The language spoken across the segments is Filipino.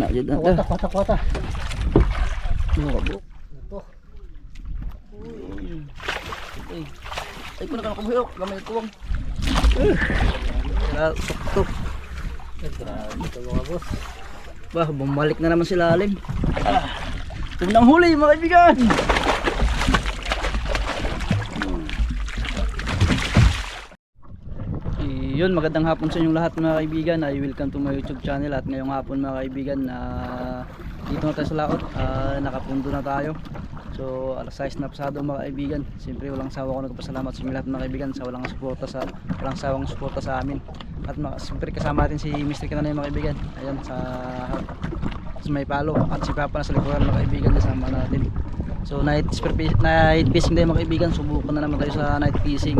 Na, dyan na. Kwata, kwata, kwata. Ano ka bro? Ito. Ay, ay ko na ka nakabuyok. Gamay. Kaya tuk-tuk. Ay, grabe ito mga boss. Bah, bumalik na naman sila alim. Ah, unang huli mga kaibigan. Yun, magandang hapon sa inyong lahat mga kaibigan. I welcome to my YouTube channel at ngayong hapon mga kaibigan na dito na tayo sa laot. Ah, nakapundo na tayo. So, alas 6 na pasado mga kaibigan. Siyempre, walang sawa ko nagpasalamat sa inyo lahat mga kaibigan sa walang suporta sa walang sawang suporta sa amin. At siyempre kasama natin si Mr. Kananay mga kaibigan. Ayan sa sa may palo at si Papa na sa likuran mga kaibigan kasama natin. So, night, night fishing tayo mga kaibigan. Subukan na naman tayo sa night fishing.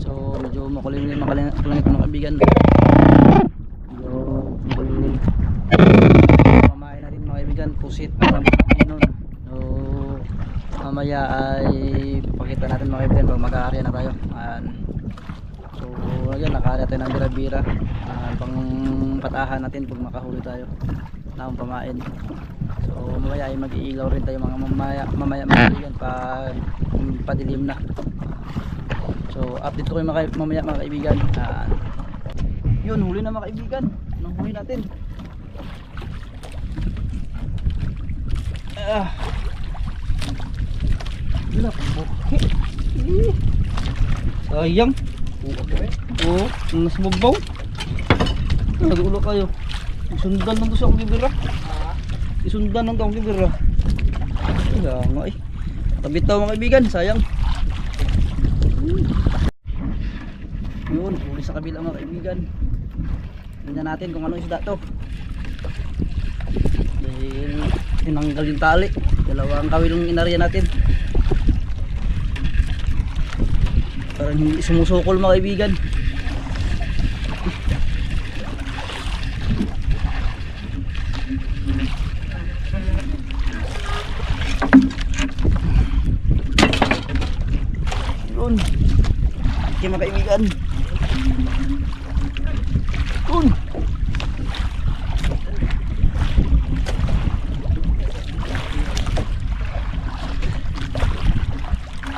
So medyo makulimlim makulimlim makulimlim mga kaibigan. Medyo makulimlim. Pamain natin mga kaibigan, pusit makinon. So mamaya ay papakita natin mga kaibigan pag mag-aarya na tayo. So ayan, nakaarya tayo ng bira-bira. Pang patahan natin pag makahuli tayo. Na pamain. So mamaya ay mag-iilaw rin tayo mga mamaya mamaya mga kaibigan pag padilim na. So, update ko kayo mga, mamaya mga kaibigan. Ah, yun, huli na mga kaibigan. Anong huli natin? Ah. Buki. Eh. Sayang. Oo, ang nasa babaw. Nagulo kayo. Isundan lang sa akong bibira. Isundan lang to akong bibira. Kaya nga eh. Tabit tayo mga kaibigan, sayang. Yun, huli sa kabila mga kaibigan. Tingnan natin kung ano isda to. Dahil tinanggal yung tali. Dalawang kawil yung inarya natin. Parang hindi sumusukol mga kaibigan. Yun. Okay mga kaibigan. Yun.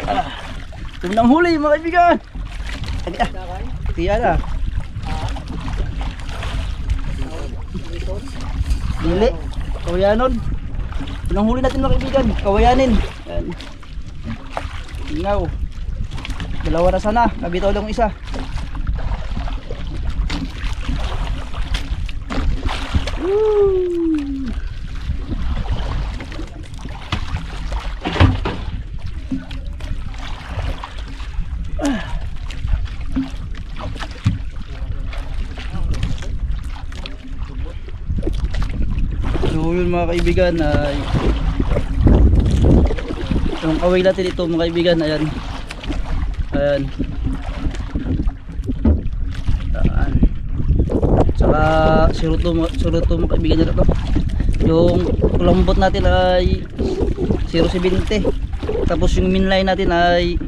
Ah. Unang huli mga kaibigan. Adi ah. Tiya na. Dili. Kawayanon. Unang huli natin mga kaibigan. Kawayanin. Yan. Ingaw. Dalawa na sana. Nabitaw lang isa. Mga kaibigan ay yung kaway natin ito mga kaibigan ayan. Ayan. Ayan. Saka siruto siruto mga kaibigan nyo to yung kulambot natin ay 0.70 tapos yung minline natin ay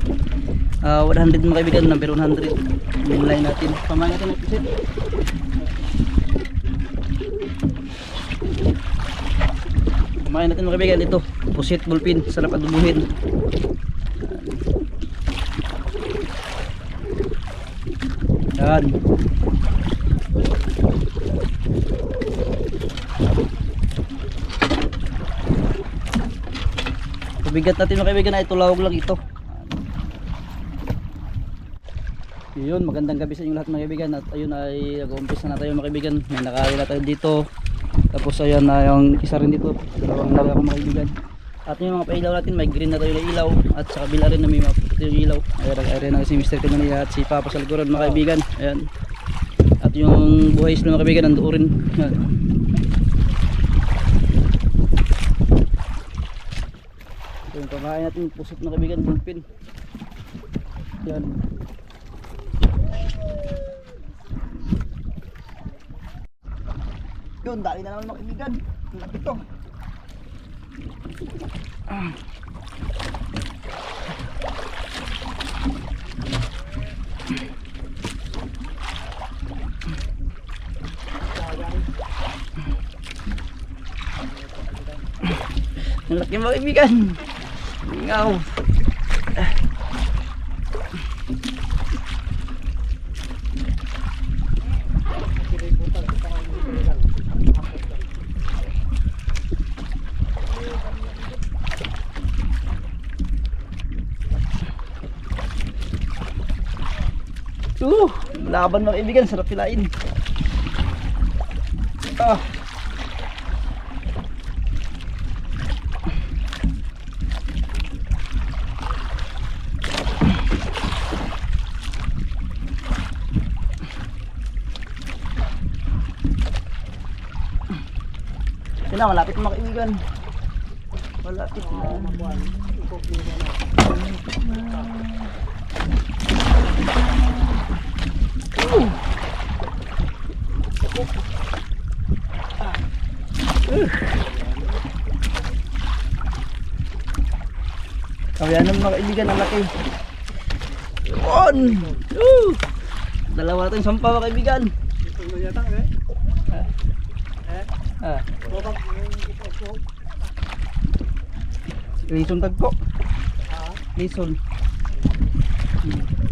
ah, 100 mga kaibigan number 100 minline natin. Pamain natin ang Kumain natin mga kaibigan ito. Pusit bulpin. Sarap adubuhin. Yan. Pabigat natin mga kaibigan ay tulawag lang ito. Yun, magandang gabi sa inyo lahat mga kaibigan at ayun ay nag-uumpisa na tayo mga kaibigan. May nakahuli na tayo dito. Tapos ayan na yung isa rin dito. Dalawang lawi ako mga kaibigan. At yung mga pailaw natin, may green na tayo na ilaw. At sa kabila rin na may mga puti yung ilaw. Ayan, nag-area na si Mr. Kanania at si Papa sa likuran mga kaibigan. Ayan. At yung buhay isla mga kaibigan, nandoon rin. Ayan. Ito yung pamahain natin, pusot mga kaibigan, bulpin. Ayan. Yun, dali na naman makibigan. Ang lapit to. Ah. Ang laki mga kaibigan. Ingaw. Ah. Laban mga kaibigan, sarap pilain. Ah. Yun na, malapit mga kaibigan. Malapit na. Uh. Kawiyan ng mga kaibigan, ang laki. Yun! Uh! Dalawa natin sampa mga kaibigan. Lison tagko. Lison. Hmm.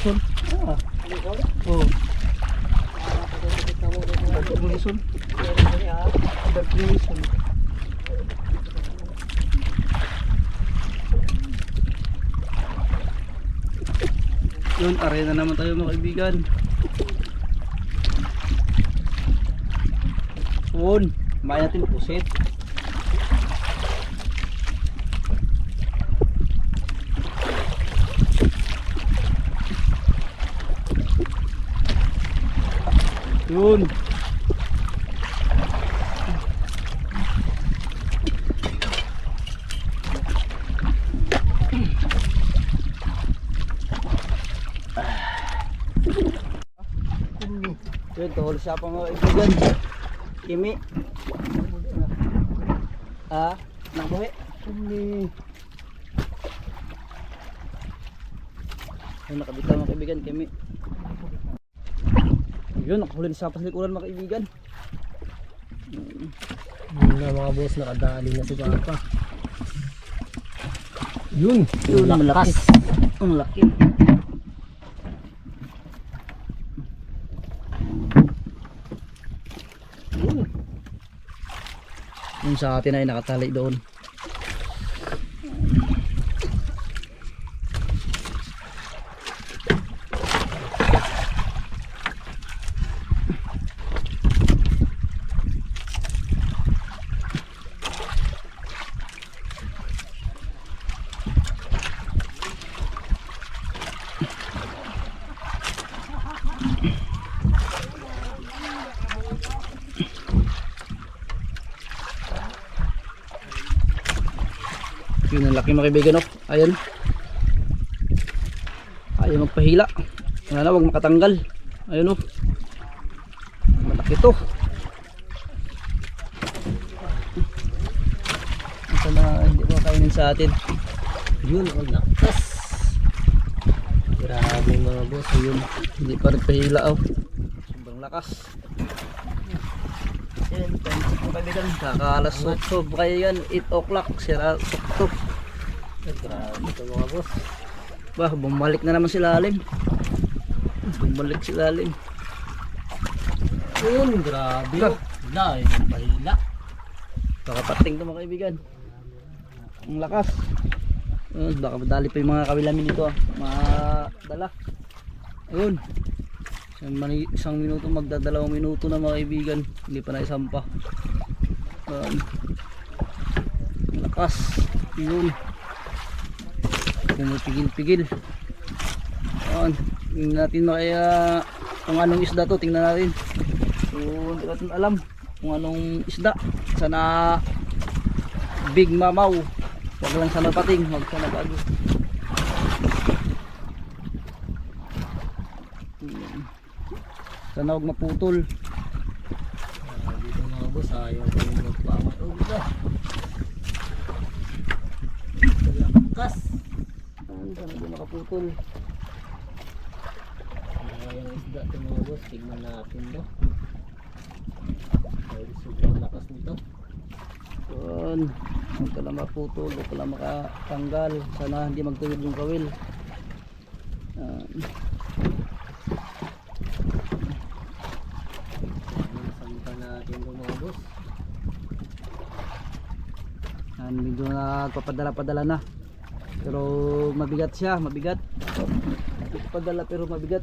Lison. Ah. Oh. Dagdag lison. Dagdag lison. Yun, arena naman tayo mga kaibigan. Yun, kumain natin pusit. Yun. Yun, tuhol siya pa mga kaibigan. Kimi. Ah, nabuhi. Kimi. Yun, nakabitaw mga kaibigan, Kimi. Yun, nakahuli sa pasilikuran mga kaibigan. Yun na mga boss, nakadali na si Papa. Yun, Yun, lakas. Ang laki. Yun. Yung sa atin ay nakatali doon. Laki mga kaibigan oh. Ayan. Ayaw magpahila. Wala na, huwag makatanggal. Ayun oh. Malaki to. Ito na hindi mo kainin sa atin. Yun, ang lakas. Grabe mga boss, Ayun. Hindi pa rin oh. Sobrang lakas. Yan, time check mga kaibigan. Kakaalas 8 kaya yan. 8 o'clock. Sira tuktok. Ito mga boss. Bah, bumalik na naman sila alim. Bumalik sila alim. Yun, grabe. Ah. Wala, yung pahila. Kakapating to mga kaibigan. Ang lakas. Ayun, baka madali pa yung mga kawilamin nito ah. Madala. Ayun. Isang, mani, isang minuto magdadalawang minuto na mga kaibigan. Hindi pa na isampa. Ayun. Ang lakas. Yun pumipigil-pigil. Yun tingnan natin makaya kung anong isda to tingnan natin. So hindi natin alam kung anong isda. Sana big mamaw. Wag lang sana pating wag sana bago. Sana huwag maputol. Ah, dito mga boss ayaw kong magpamatog oh, ka sana hindi makaputol. Yung isda ito mga boss, tignan natin no. Ay, sobrang lakas nito. Yun. Huwag ka lang maputol, huwag ka lang makatanggal. Sana hindi magtuwid yung kawil. Ano, nasampan natin ito mga boss. Ayan, medyo nagpapadala-padala na. Pero mabigat siya, mabigat. Padala pero mabigat.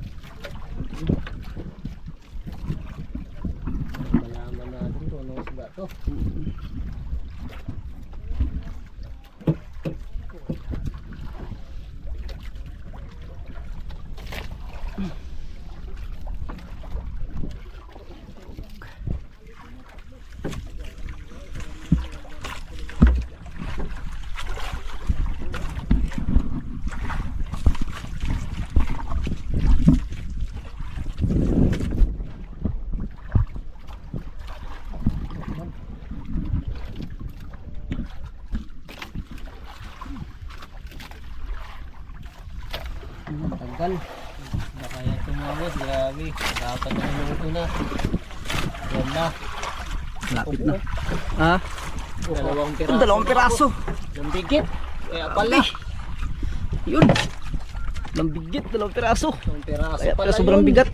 Malaman natin kung anong isda to. Ayan, Tanggal. Baka yan ito mga boss, grabe. Dapat na minuto na. Yan na. Lapit na. Ah, Dalawang piraso. Ang dalawang piraso. Yung bigit. Kaya pala. Yun. Dalawang bigit, dalawang piraso. Yung piraso Kaya pala sobrang yun. bigat.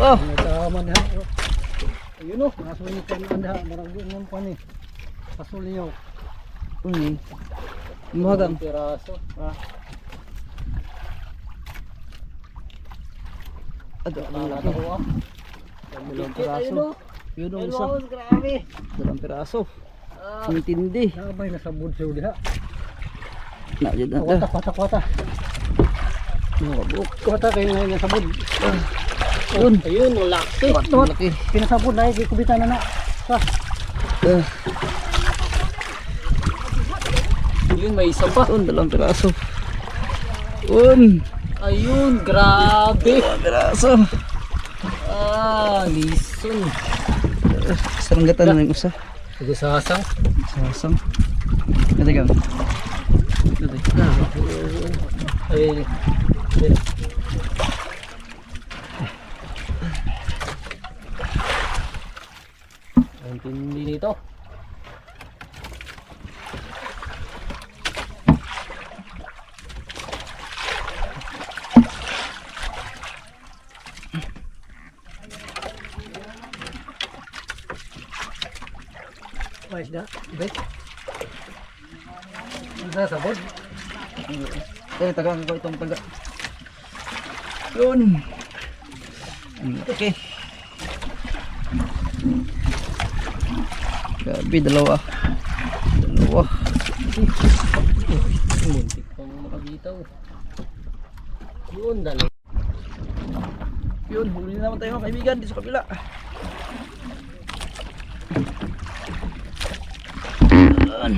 Oh, Tama na. Ayun o. Nasulit ka na anda. Marang din yung pan eh. Kasuliyaw. uni. Mahagang. Piraso. Ah. Kala ano ko ah. Dalawang piraso. ayun o. Yun ang isa. Grabe. Dalawang piraso. Ah. Ang tindi. Sabay na sa budso diha. Na, dyan na. Kwata, kwata, kwata. Mga kabuk. Kwata kayo ngayon sa bud. Yun. Ayun, laki. Laki. Pinasabod na, hindi kubitan na na. Ah. Ah, Yun, may isa pa. Yun, dalawang piraso. Yun. Ayun, grabe. Dalawang piraso. Ah, lison. Saranggatan na yung isa. Sige, sasang. Sasang. Ito ka. Ito. Ay, ay. Ang tindi nito. Mais na, bet. Ang sabod. Eh, tagang ko itong taga. Yun. Okay. Grabe, dalawa. Dalawa. Muntik pang makabitaw. Yun, dalawa. Yun, huli na naman tayo mga kaibigan dito sa kabila. Yun.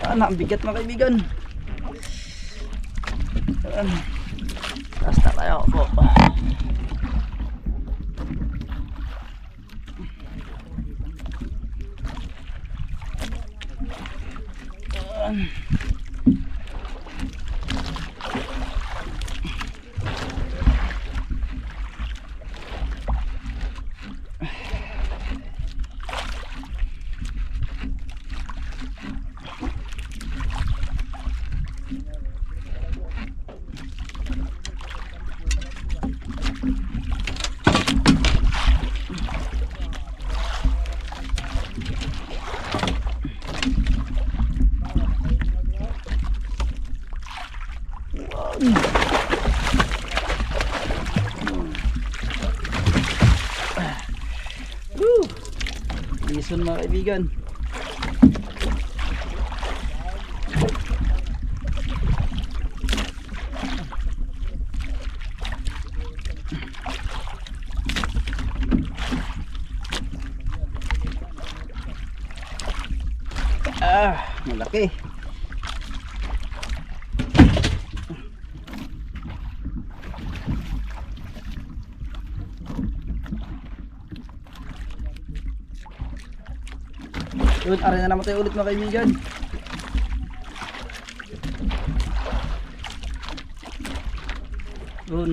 Ah, ang mga kaibigan. Yan. Taas na tayo po. Woo! Lison mga kaibigan. Ah, malaki. Yun, aray na naman tayo ulit mga kaibigan. Yun.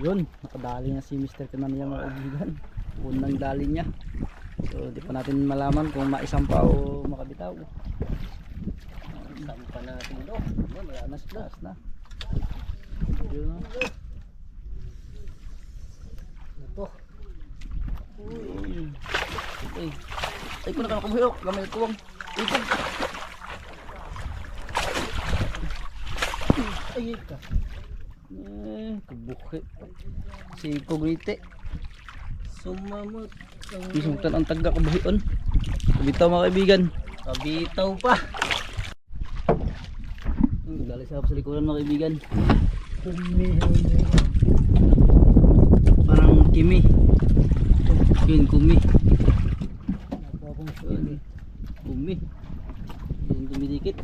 Yun, nakadali na si Mr. Kananiya mga kaibigan. Unang dali niya. So, di pa natin malaman kung maisampa o makabitaw. Sampa natin do. Yan, wala na sila. na. Yun na. Ito. Uy. Ay. Ay, kung nakakamuhiyok, gamay ko bang. Ito. Ay, ka. Eh, kubuhi. Si Kugrite. Sumamot. ang- Isungtan ang taga kabuhion. Kabitaw mga kaibigan. Kabitaw pa. Sa likuran mga kaibigan. Parang kimi. Yun, kumi. Sili. Kumi. Yun, dumidikit.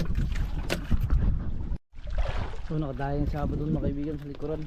So, nakadayang sabado doon mga kaibigan sa likuran.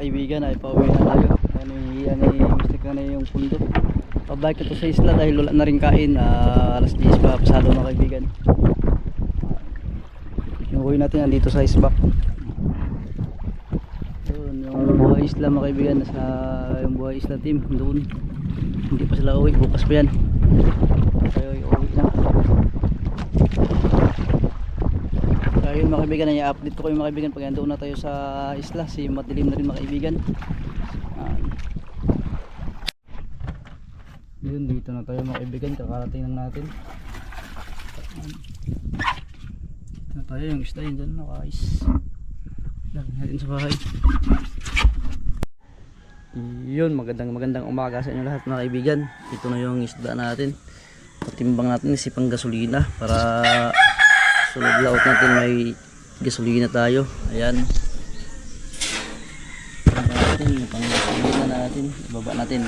Kaibigan ay pauwi na tayo. Hihiyan ni Mr. Kanay yung pundo. Pabalik ito sa isla dahil wala na rin kain. Ah, alas 10 pa pasado mga kaibigan. Yung uwi natin nandito sa isbak yun yung buhay isla mga kaibigan sa yung buhay isla team doon. Hindi pa sila uwi bukas pa yan. Tayo uwi na kaya yun mga kaibigan i-update ko kayo mga kaibigan pag doon na tayo sa isla si matilim na rin mga kaibigan Yan. yun dito na tayo mga kaibigan kakarating lang natin Yan. Ito na tayo yung isda yun dyan nakais Dami natin sa bahay. Yun, magandang magandang umaga sa inyo lahat mga kaibigan. Ito na yung isda natin. Patimbang natin isipang gasolina para sunod laot natin may gasolina tayo. Ayan. Natin pang gasolina natin. Ibaba natin.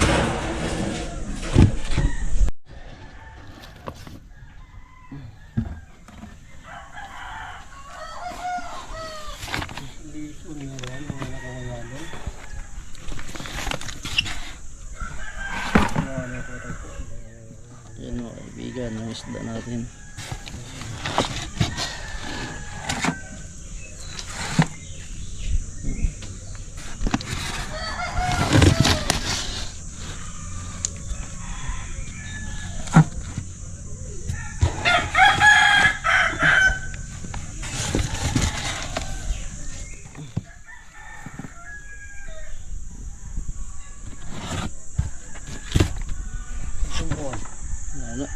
Ayan mga kaibigan, yung isda natin. Wala.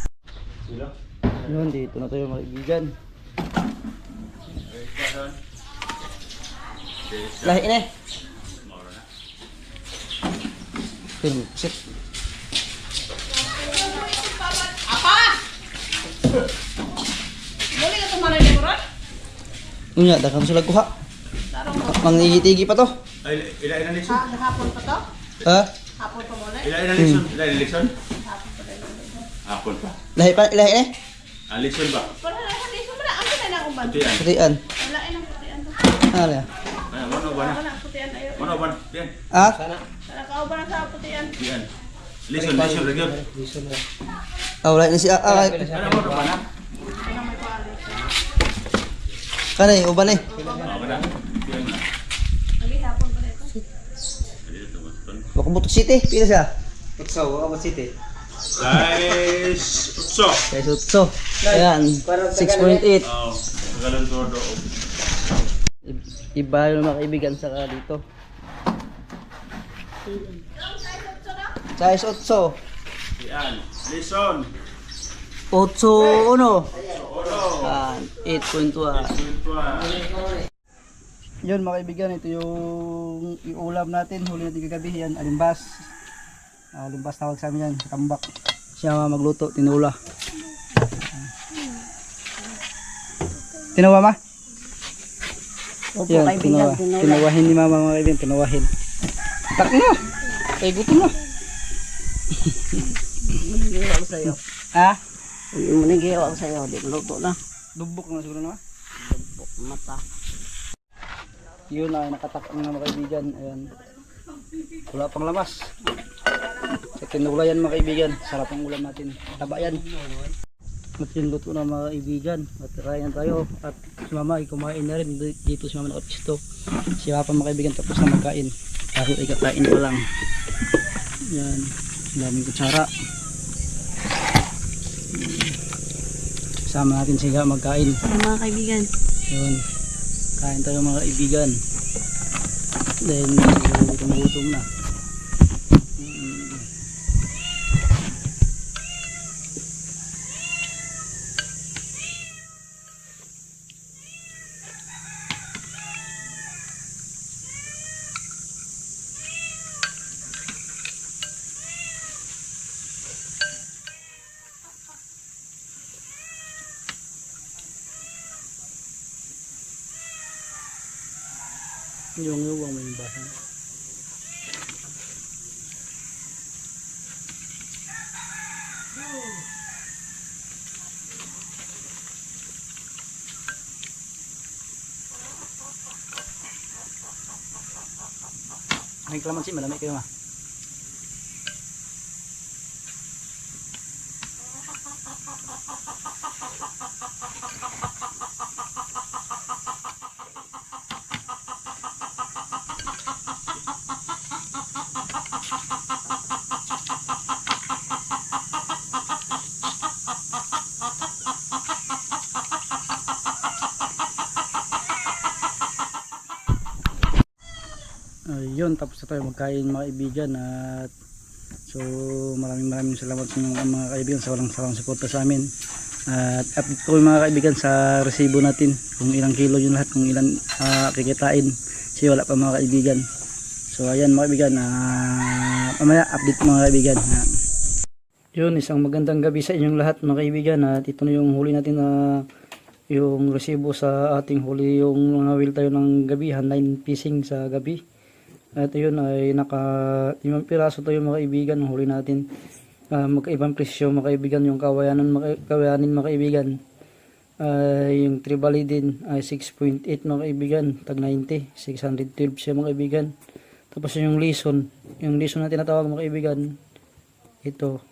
Yun, dito na tayo mga kaibigan. Lahi ini. Film, sit. Boleh ka tumalay ni Murat? Unya, dakan sila kuha. Mangigitigi pa to. Ay, ila ila lison. Ha, hapon pa to? Ha? Hapon pa muna? Ila ila lison. Ila ila lison. Hapon pa. Lahi pa, lahi ini. Ah, lison ba? Para na sa liso mo na. Ang na ng uban. Putian. Wala ay ng putian to. Ano ya? Ay, mano ba na? Wala putian ayo. Mano ba? Yan. Ah? Wala ka uban sa putian. Yan. Lison, lison lagi. Ah, wala na siya. Ah, Ano mo ba na? Kanay, uban eh. Ah, ba na? Na. Hapon pa dito. Dito mo. Bakabutok City, Guys, utso. Kay Sutso. Ayan, 6.8. Oh, tagalon todo. Iba yung mga kaibigan sa dito. Size 8. Yan. Lison. 8 uno. Oro. 8.2. Ito ah. Yun mga kaibigan, ito yung iulam natin. Huli natin kagabi. Yan, alimbas. Ah, alimbas tawag sa amin yan. Tambak. Siya magluto, tinula. Tinawa ma? Opo, Yan, tinawa. tinula. Tinawahin ni mama mga kaibigan, tinawahin. Tak na! Ay, gutom na. Manigiwa ko sa'yo. Ha? Manigiwa ko sa'yo. Di luto na. Lubok na siguro na. Mata. Yun ay nakatak ang mga kaibigan. Ayan. Wala pang lamas. Tinula yan mga kaibigan. Sarap ang ulam natin. Taba yan. At luto na mga kaibigan. At rayan tayo. At si mama ay kumain na rin. Dito si mama nakapisto. Si papa mga kaibigan tapos na magkain. Kaso ay kakain pa lang. Yan. Daming kutsara. Sama natin siya magkain. Mga kaibigan. Yun. Kain tayo mga kaibigan. Then, gutom-gutom na. Yung yung may basa. May kalamansi, malamig kayo ma. Yun. Tapos na tayo magkain mga kaibigan at so maraming maraming salamat sa inyong mga kaibigan sa walang salang suporta sa amin. At update ko mga kaibigan sa resibo natin kung ilang kilo yun lahat kung ilang ah, kikitain. Kasi wala pa mga kaibigan. So ayan mga kaibigan ah, mamaya update mga kaibigan Ah, yun isang magandang gabi sa inyong lahat mga kaibigan. At ito na yung huli natin na yung resibo sa ating huli yung mga wheel tayo ng gabi handline fishing sa gabi at yun ay naka limang piraso tayo mga kaibigan huli natin. Ah, magkaibang presyo mga kaibigan yung kawayanan mga, kawayanin mga kaibigan ay yung tribali din ay 6.8 mga kaibigan tag 90 612 siya mga kaibigan tapos yung lison yung lison na tinatawag mga kaibigan ito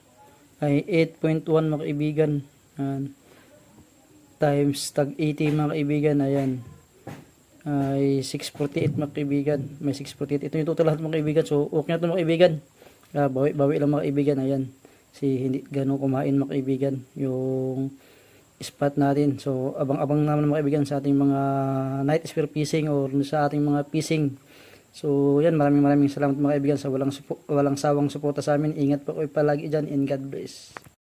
ay 8.1 mga kaibigan Ayan. times tag 80 mga kaibigan ayan ay 648 mga kaibigan. May 648 ito yung total lahat mga kaibigan. So okay na ito mga kaibigan. Ah, bawi, bawi lang mga kaibigan. Ayan. Si hindi ganun kumain mga kaibigan yung spot natin. So abang-abang naman mga kaibigan sa ating mga night spear fishing or sa ating mga fishing. So yan maraming maraming salamat mga kaibigan sa walang walang sawang suporta sa amin. Ingat po kayo palagi dyan and God bless